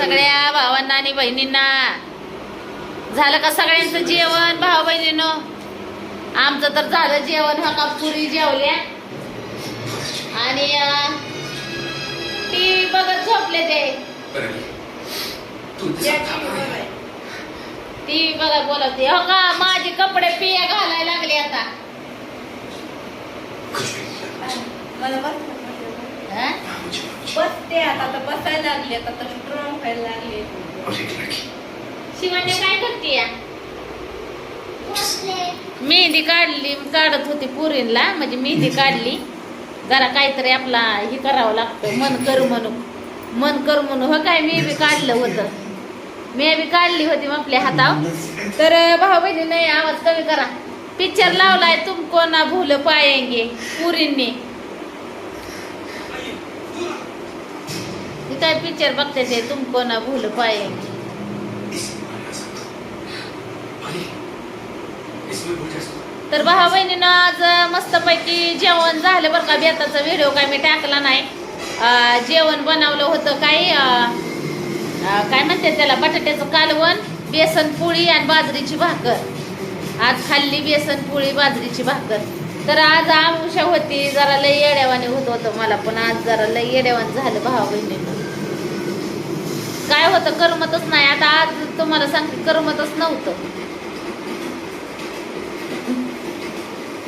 सगळ्या भावांना आणि बहिणींना? झालं का सगळ्यांचं जेवण भाऊ बहिणीनं आमचं तर झालं जेवण हा का पुरी जेवल्या? आणि टी बघत झोपले ते. टी बघत बोलवते हो का माझे कपडे पिया घालायला लागले आता. मला हा? बसते आता आता बसायला लागले आता तर स्ट्रॉंग व्हायला लागले. शिवानी काय करते या? मेहंदी काढली काढत होती पुरीला म्हणजे मेहंदी काढली. जरा काहीतरी आपला हे करावं लागतं मन कर म्हणून. मन कर म्हणून. हो काय मी बी काढलं होतं. मी बी काढली होती मग आपल्या हातावर. तर भाऊ बहिणी नाही आवाज कमी करा. पिक्चर लावलाय तुमको ना भूल पाएंगे पुरींनी. काय पिक्चर बघते ते? तुमको ना भूल पाएंगे तर भावा बहिणीनं आज मस्तपैकी जेवण झालं बरं का. बेताचा व्हिडिओ काय मी टाकला नाही. जेवण बनवलं होतं काय काय म्हणते त्याला? बटाट्याचं कालवण बेसन पोळी आणि बाजरीची भाकर. आज खाल्ली बेसन पोळी बाजरीची भाकर. तर आज आमुषा होती जरा लई येड्यावाने होत होतं मला पण. आज जरा लई येड्यावान झालं भावा बहिणीनं. काय करमतच नाही. आता आज तुम्हाला सांगते करमतच नव्हतं.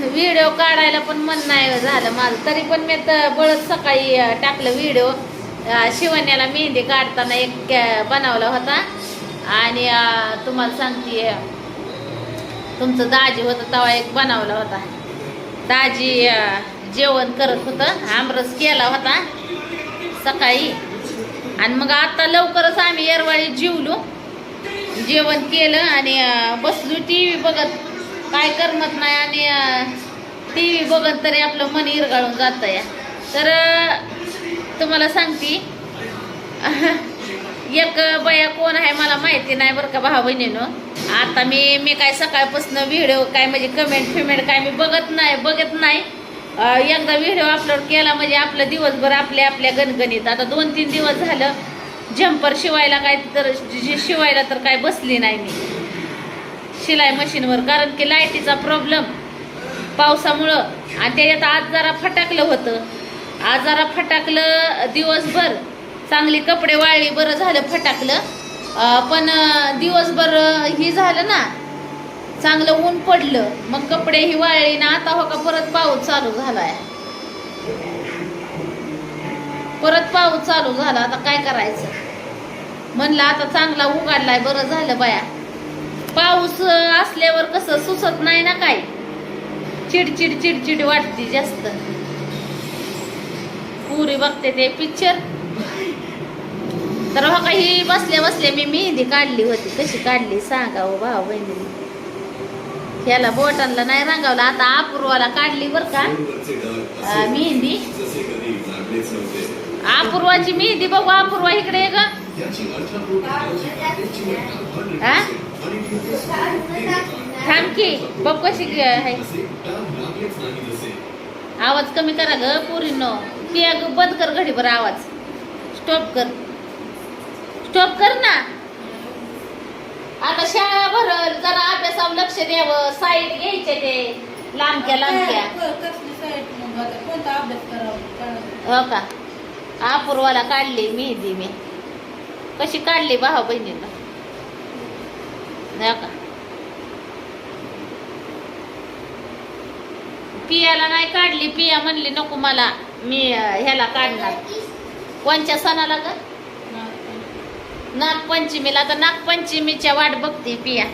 व्हिडिओ काढायला पण मन नाही झालं माझं. तरी पण मी तर बळत सकाळी टाकलं व्हिडिओ. शिवण्याला मेहंदी काढताना एक बनवला होता. आणि तुम्हाला सांगते तुमचं दाजी होतं तेव्हा एक बनवला होता. दाजी जेवण करत होतं. आमरस केला होता सकाळी. आणि मग आता लवकरच आम्ही येरवाळी जेवलो. जेवण केलं आणि बसलो टी व्ही बघत. काय करमत नाही आणि टी व्ही बघत तरी आपलं मन इरगाळून जातं या. तर तुम्हाला सांगते. एक बया कोण आहे मला माहिती नाही बरं का भाऊ बहिणीनं आता मी मी काय सकाळपासून व्हिडिओ काय म्हणजे कमेंट फिमेंट काय मी बघत नाही बघत नाही. एकदा व्हिडिओ अपलोड केला म्हणजे आपलं दिवसभर आपल्या आपल्या गणगणीत आता दोन तीन दिवस झालं जम्पर शिवायला काय तर शिवायला तर काय बसली नाही मी. शिलाई मशीनवर कारण की लाईटीचा प्रॉब्लेम पावसामुळं. आणि त्याच्यात आज जरा फटाकलं होतं. आज जरा फटाकलं दिवसभर. चांगली कपडे वाळली बरं झालं फटाकलं. पण दिवसभर ही झालं ना चांगलं ऊन पडलं मग कपडे ही वाळली ना आता हो का परत पाऊस चालू झालाय. परत पाऊस चालू झाला आता काय करायचं? म्हणलं आता चांगला उघडलाय बरं झालं बाया. पाऊस असल्यावर कसं सुचत नाही ना काय? चिडचिड चिडचिड वाटते जास्त. पुरी बघते ते पिक्चर तर हो काही बसल्या बसल्या मी मेहंदी काढली होती कशी काढली? सांगा हो भाऊ बहिणी ह्याला बोटांना नाही रंगावलं. आता अपूर्वाला काढली बर का. मेहंदी. अपूर्वाची मेहंदी बघू अपूर्वा इकडे ग. हा? थांब की बघ कशी आहे. आवाज कमी करा ग पुरीनो. ती ग बंद कर घडी बरं आवाज. स्टॉप कर. स्टॉप कर ना. आता शाळा भरल जरा अभ्यासावर लक्ष द्यावं साईड घ्यायचे ते. लांबक्या लांबक्या कोणता अभ्यास करावा? हो का? अपूर्वाला काढली मेहंदी मी. कशी काढली भाऊ बहिणीला हो का? पियाला नाही काढली पिया म्हणली नको मला मी ह्याला काढणार. कोणच्या सणाला ग? नागपंचमीला तर नागपंचमीच्या वाट बघते पिया.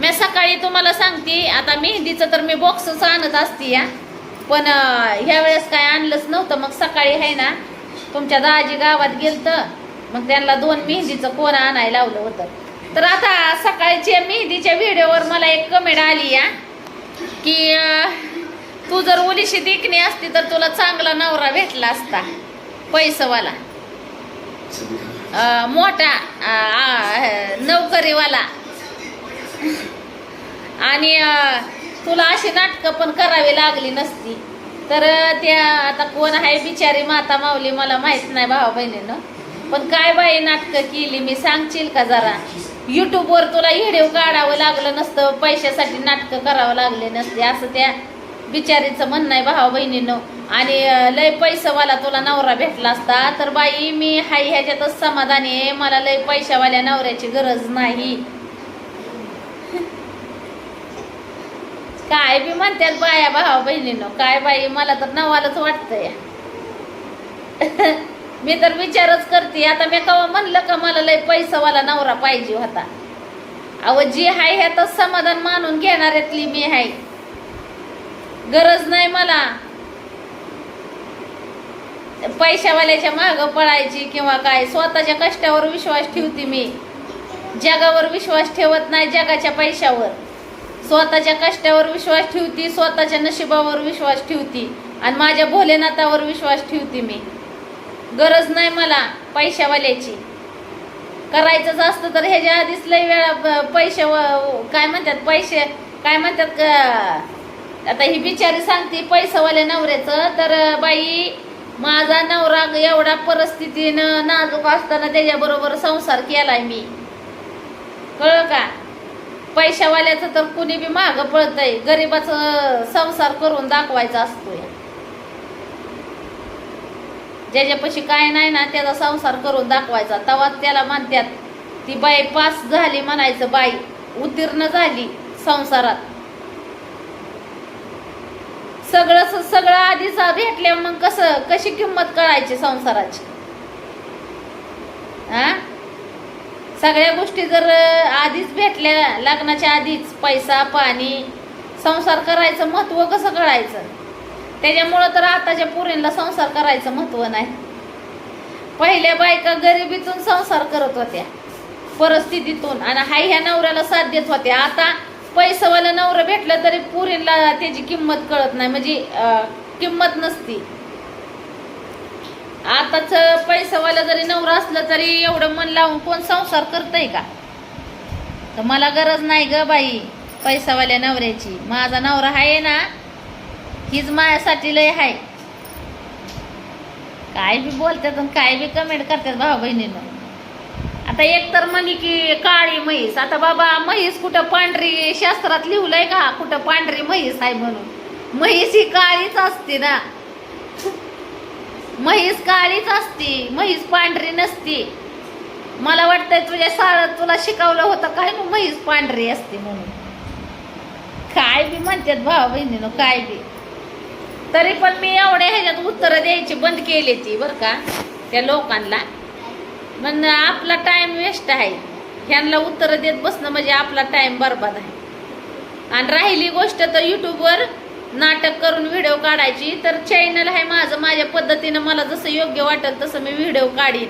मी सकाळी तुम्हाला सांगते आता मेहंदीचं तर मी बॉक्सच आणत असते या. पण ह्यावेळेस ह्या वेळेस काय आणलंच नव्हतं मग सकाळी आहे ना तुमच्या दाजी गावात गेलतं मग त्यांना दोन मेहंदीचं कोण आणायला लावलं होतं. तर आता सकाळच्या मेहंदीच्या व्हिडिओवर मला एक कमेंट आली या की तू जर ओलीशी देखणी असती तर तुला चांगला नवरा भेटला असता पैसवाला. मोठा नोकरीवाला. आणि तुला अशी नाटकं पण करावी लागली नसती. तर त्या आता कोण आहे बिचारी माता माऊली मला माहीत नाही भावा बहिणीनं. पण काय बाई नाटकं केली मी सांगशील का जरा? युट्यूबवर तुला व्हिडिओ काढावं लागलं नसतं पैशासाठी नाटकं करावं लागले नसते असं त्या बिचारीचं म्हणणं आहे भावा बहिणीनं. आणि लय पैसावाला तुला नवरा भेटला असता तर बाई मी हाय ह्याच्यातच समाधानी आहे. मला लय पैशावाल्या नवऱ्याची गरज नाही. काय बी म्हणतात बाया भावा बहिणीनं. काय बाई मला तर नवालाच वाटतंय. मी तर विचारच करते आता मी कवा म्हणलं का मला लय पैसावाला नवरा पाहिजे होता? अहो जी हाय ह्यातच समाधान मानून घेणाऱ्यातली मी हाय. गरज नाही मला. पैशावाल्याच्या माग पळायची किंवा काय स्वतःच्या कष्टावर विश्वास ठेवते मी. जगावर विश्वास ठेवत नाही जगाच्या पैशावर. स्वतःच्या कष्टावर विश्वास ठेवती स्वतःच्या नशिबावर विश्वास ठेवती आणि माझ्या भोलेनाथावर विश्वास ठेवते मी. गरज नाही मला पैशावाल्याची. करायचंच असतं तर ह्याच्या आधीच लई वेळा पैसे काय म्हणतात पैसे काय म्हणतात का आता ही बिचारी सांगते पैसावाल्या नवऱ्याचं. तर बाई माझा नवरा एवढा परिस्थितीनं नाजूक असताना त्याच्याबरोबर संसार केलाय मी. कळलं का? पैशावाल्याचं तर कुणी बी माग पळतय. गरीबाचं संसार करून दाखवायचा असतोय. ज्याच्यापाशी काय नाही ना त्याचा संसार करून दाखवायचा. तवा त्याला म्हणतात ती बाई पास झाली म्हणायचं बाई. उत्तीर्ण झाली संसारात. सगळं सगळं आधीच भेटल्या मग कसं कशी किंमत कळायची संसाराची? हा सगळ्या गोष्टी जर आधीच भेटल्या लग्नाच्या आधीच पैसा पाणी संसार करायचं महत्त्व कसं कळायचं? त्याच्यामुळं तर आताच्या पोरींना संसार करायचं महत्त्व नाही. पहिल्या बायका गरिबीतून संसार करत होत्या परिस्थितीतून आणि हाय ह्या नवऱ्याला साथ देत होत्या. आता पैसावाला नवरं भेटलं तरी पुरीला त्याची किंमत कळत नाही. म्हणजे किंमत नसती. आताच पैसावाला जरी नवरा असलं तरी एवढं मन लावून कोण संसार करतय का? तर मला गरज नाही ग बाई पैसावाल्या नवऱ्याची. माझा नवरा आहे ना हीच माझ्यासाठी लय आहे काय बी बोलतात आणि काय बी कमेंट करतात भाऊ बहिणीनं आता एक तर म्हणे की काळी म्हैस. आता बाबा म्हैस कुठं पांढरी शास्त्रात लिहलंय का? कुठं पांढरी म्हैस आहे म्हणून. म्हैस ही काळीच असते ना. म्हैस काळीच असती म्हैस पांढरी नसती. मला वाटतंय तुझ्या शाळेत तुला शिकवलं होतं काय ना म्हैस पांढरी असते म्हणून. काय बी म्हणतात भाऊ बहिणीनं काय बी. तरी पण मी एवढ्या ह्याच्यात उत्तरं द्यायची बंद केली ती बरं का त्या लोकांना. पण आपला टाइम वेस्ट आहे. ह्यांना उत्तरं देत बसणं म्हणजे आपला टाइम बरबाद आहे. आणि राहिली गोष्ट तर यूट्यूबवर नाटक करून व्हिडिओ काढायची. तर चॅनल आहे माझं माझ्या पद्धतीनं मला जसं योग्य वाटेल तसं मी व्हिडिओ काढीन.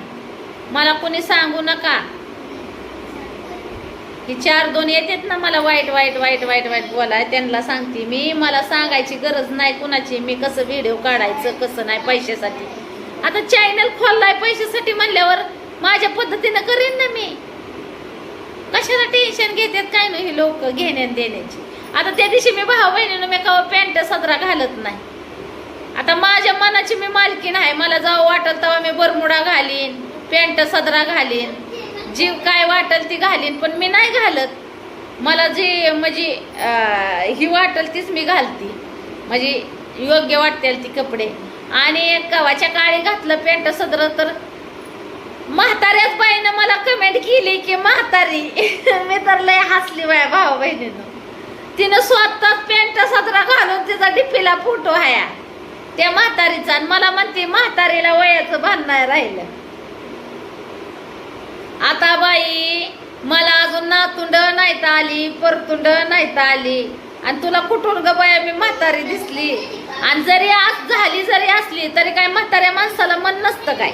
मला कोणी सांगू नका. ही चार दोन येतात ना मला वाईट वाईट वाईट वाईट वाईट बोलाय. त्यांना सांगते मी मला सांगायची गरज नाही कुणाची. मी कसं व्हिडिओ काढायचं कसं नाही पैशासाठी. आता चॅनल खोललाय पैशासाठी म्हणल्यावर माझ्या पद्धतीनं करीन ना मी. कशाला टेन्शन घेतात काय नाही हे लोक घेण्यात देण्याची. आता त्या दिवशी मी भाऊ बहिणीनं मी का पॅन्ट सदरा घालत नाही. आता माझ्या मनाची मी मालकीन आहे मला जावं वाटल तेव्हा मी बरमुडा घालीन पॅन्ट सदरा घालीन. जी काय वाटल ती घालीन पण मी नाही घालत. मला जी म्हणजे ही वाटल तीच मी घालती. म्हणजे योग्य वाटतील ती कपडे. आणि कवाच्या काळी घातलं पॅन्ट सदर तर म्हाताऱ्याच बाईनं मला कमेंट केली की म्हातारी मी तर लय हसली बाय भाऊ बहिणीनं. तिनं स्वतः पॅन्ट सदरा घालून तिचा डिपीला फोटो आहे त्या म्हातारीचा आणि मला म्हणते म्हातारीला वयाचं भान नाही राहिलं. आता बाई मला अजून नातुंड नाहीत आली परतुंड नाहीत आली. आणि तुला कुठून ग बाया मी म्हातारी दिसली? आणि जरी आज झाली जरी असली तरी काय म्हाताऱ्या माणसाला मन नसतं काय?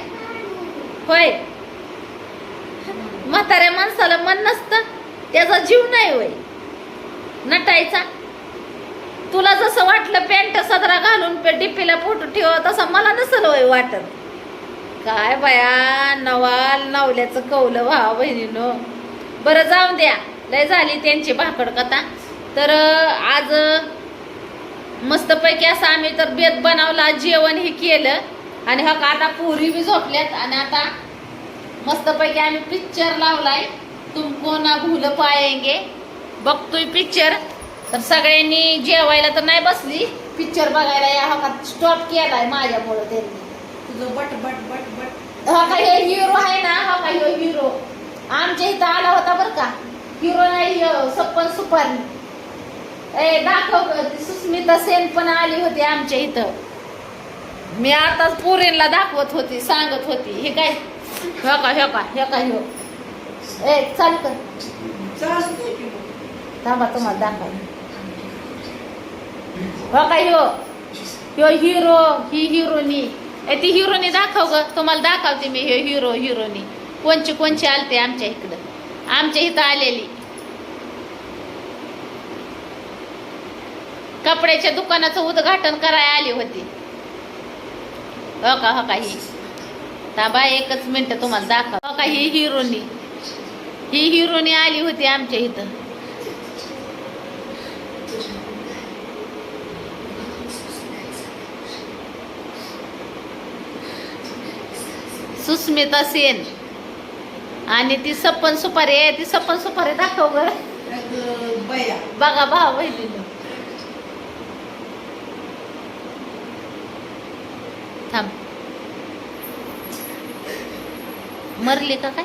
होय? म्हाताऱ्या माणसाला मन नसतं त्याचा जीव नाही होय. नटायचा. तुला जसं वाटलं पॅन्ट सदरा घालून पे डिपीला फोटो ठेव तसं मला नसल होय वाटत. काय बाया नवाल नवल्याचं कौलं भावा बहिणीनो. बरं जाऊन द्या लय झाली त्यांची भाकड कथा. तर आज मस्तपैकी असं आम्ही तर बेत बनवला जेवण हे केलं. आणि हा आता पोरी बी झोपल्यात आणि आता मस्तपैकी आम्ही पिक्चर लावलाय. तुमको ना भूल पाएंगे बघतोय पिक्चर तर सगळ्यांनी जेवायला तर नाही बसली. पिक्चर बघायला या हा स्टॉप केलाय माझ्यामुळं त्यांनी. तुझं बट बट बट बट. हा का हे हिरो आहे ना? हा का ह्यो हिरो आमच्या इथं आला होता बर का? हिरो नाही सप्पन सुपारी ए दाखव सुस्मिता सेन पण आली होती आमच्या इथं. मी आताच पुरीला दाखवत होती सांगत होती. हे काय? ह्यो का ह्यो का ह्यो का ह्यो. ए चालू कर. थांबा तुम्हाला दाखव हो का ह्यो? ह्यो हिरो ही हिरोनी. ए ती हिरोनी दाखव ग. तुम्हाला दाखवते मी ह्यो हिरो हिरोनी. कोणची कोणची आलते आमच्या इकडं? आमच्या इथं आलेली. कपड्याच्या दुकानाचं उद्घाटन करायला आली होती. हो का हो का ही. थांबा एकच मिनिट तुम्हाला दाखव. का ही हिरोनी. ही हिरोनी आली होती आमच्या इथं. सुस्मिता सेन. आणि ती सप्पन सुपारी आहे. ती सप्पन सुपारी दाखव ग बघा भाऊ बहिणीनं थांब मरली का काय?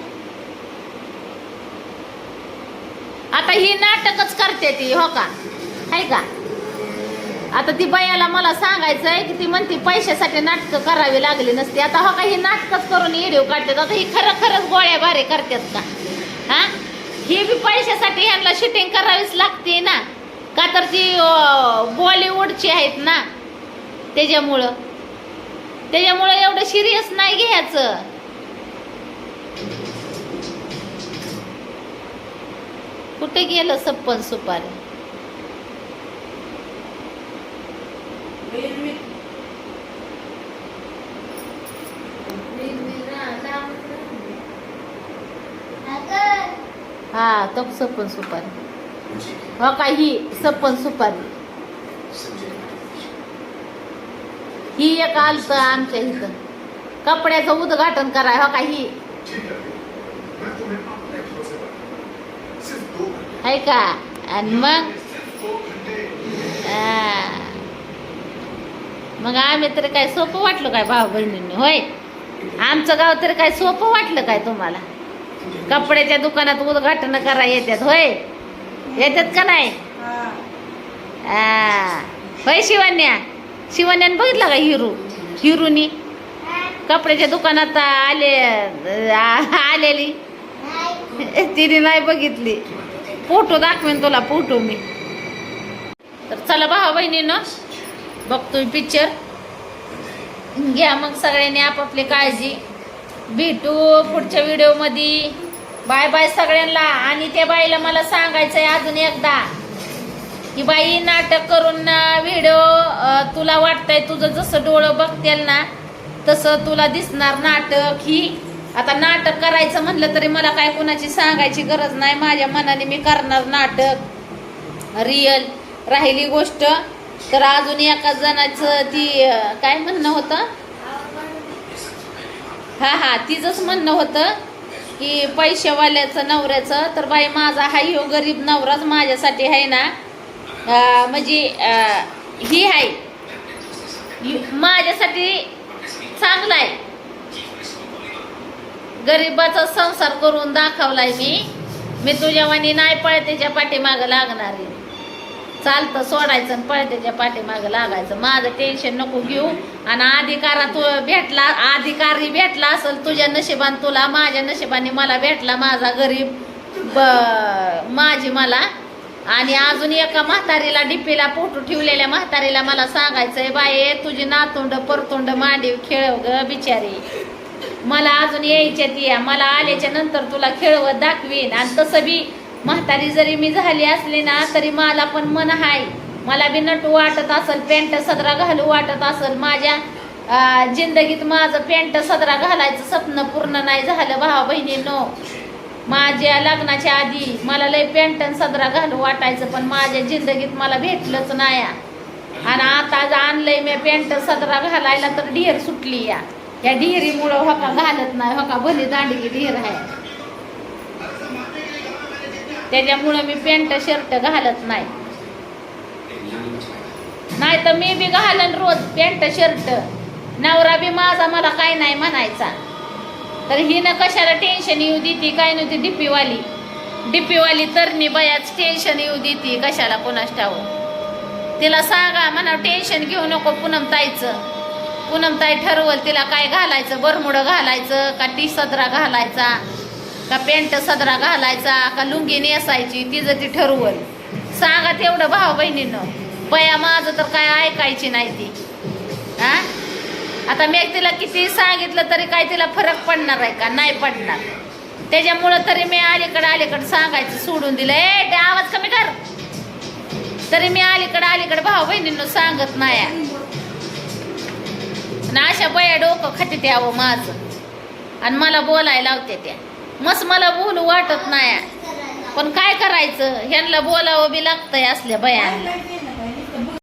आता ही नाटकच करते ती हो का? आहे का? आता ती बयाला मला सांगायचंय की ती म्हणते पैशासाठी नाटकं करावी लागली नसती. आता हो का ही नाटकच करून व्हिडिओ काढतात आता ही खरं खरंच गोळ्या बारे करतात का? हा? ही बी पैशासाठी ह्यांना शूटिंग करावीच लागते ना? का तर ती बॉलिवूडची आहेत ना? त्याच्यामुळं. त्याच्यामुळं एवढं सिरियस नाही घ्यायचं. कुठे गेलं सप्पन सुपारी? हा तो सप्पन सुपारी. हो का ही सप्पन सुपारी. ही एक आलत आमच्या इथं. कपड्याचं उद्घाटन कराय हो का आहे का? आणि मग. मग आम्ही तरी काय सोपं वाटलं काय भाऊ बहिणींनी होय? आमचं गाव तरी काय सोपं वाटलं काय तुम्हाला? कपड्याच्या दुकानात उद्घाटन करा येतात होय? येतात का नाही? हा. होय शिवन्या शिवण्याने बघितलं का हिरू? हिरूनी? कपड्याच्या दुकानात आले आलेली? तिने नाही बघितली. फोटो दाखवेन तुला फोटो मी. तर चला भावा बहिणीनं बघतोय पिक्चर घ्या मग सगळ्यांनी आपापली काळजी. भेटू पुढच्या व्हिडिओमध्ये. बाय बाय सगळ्यांना. आणि त्या बाईला मला सांगायचंय अजून एकदा की बाई नाटक करून ना व्हिडिओ तुला वाटतंय तुझं जसं डोळं बघतेल ना तसं तुला दिसणार नाटक ही. आता नाटक करायचं म्हणलं तरी मला काय कुणाची सांगायची गरज नाही. माझ्या मनाने मी करणार नाटक. रिअल राहिली गोष्ट. तर अजून एका जणाचं ती काय म्हणणं होतं? हा हा तिचंच म्हणणं होतं की पैशावाल्याचं नवऱ्याचं. तर बाई माझा हा ह्यो गरीब नवराच माझ्यासाठी आहे ना. म्हणजे ही आहे ही- माझ्यासाठी चांगला आहे गरीबाचा संसार करून दाखवलाय मी. मी तुझ्या वाणी नाही पळतेच्या पाठीमागं लागणार आहे. चालतं सोडायचं आणि पळतेच्या पाठीमागं लागायचं. माझं टेन्शन नको घेऊ. आणि अधिकारा तू भेटला अधिकारी भेटला असेल तुझ्या नशिबान तुला माझ्या नशिबाने मला भेटला माझा गरीब ब माझी मला. आणि अजून एका म्हातारीला डिप्पीला फोटो ठेवलेल्या म्हातारीला मला सांगायचंय बाये तुझी नातोंड परतोंड मांडीव खेळव ग बिचारी. मला अजून यायच्यात या मला आल्याच्यानंतर तुला खेळवत दाखवीन. आणि तसं बी म्हातारी जरी मी झाली असली ना तरी मला पण मन आहे मला बी नटू वाटत असल पॅन्ट सदरा घालू वाटत असल. माझ्या जिंदगीत माझं पॅन्ट सदरा घालायचं स्वप्न पूर्ण नाही झालं भावा बहिणींनो. माझ्या लग्नाच्या आधी मला लय पॅन्ट आणि सदरा घालू वाटायचं पण माझ्या जिंदगीत मला भेटलंच नाही. आणि आता आज आणलंय मी पॅन्ट सदरा घालायला तर ढेर सुटली या. या डिहिरीमुळं हो का घालत नाही हो का भली दांडगी ढिर आहे. त्याच्यामुळं मी पॅन्ट शर्ट घालत नाही. नाही तर मी बी घालन रोज पॅन्ट शर्ट. नवरा बी माझा मला काय नाही म्हणायचा. तर हिनं कशाला टेन्शन येऊ देते काय नव्हती डिपीवाली. डिपीवाली तरणी बयाच टेन्शन येऊ देते कशाला कोणास ठाऊ तिला सांगा म्हणा टेन्शन घेऊ नको पुनम ताईचं. पूनमताई ठरवल तिला काय घालायचं? बरमुडं घालायचं का टी सदरा घालायचा? का पेंट सदरा घालायचा? का लुंगी नेसायची? तिचं ती ठरवल. सांगा तेवढं भाऊ बहिणीनं. पया माझं तर काय ऐकायची नाही ती. हा आता मी तिला किती सांगितलं तरी काय तिला फरक पडणार आहे का? नाही पडणार. त्याच्यामुळं तरी मी अलीकडं अलीकडं सांगायचं सोडून दिलं. ए ते आवाज कमी कर. तरी मी अलीकडं अलीकडं भाऊ बहिणींना सांगत नाही. ना अशा बया डोकं खाते त्यावं माझं. आणि मला बोलायला लावते त्या. मस्त मला बोलू वाटत नाही. पण काय करायचं? ह्यांना बोलावं बी लागतंय असल्या बयांना.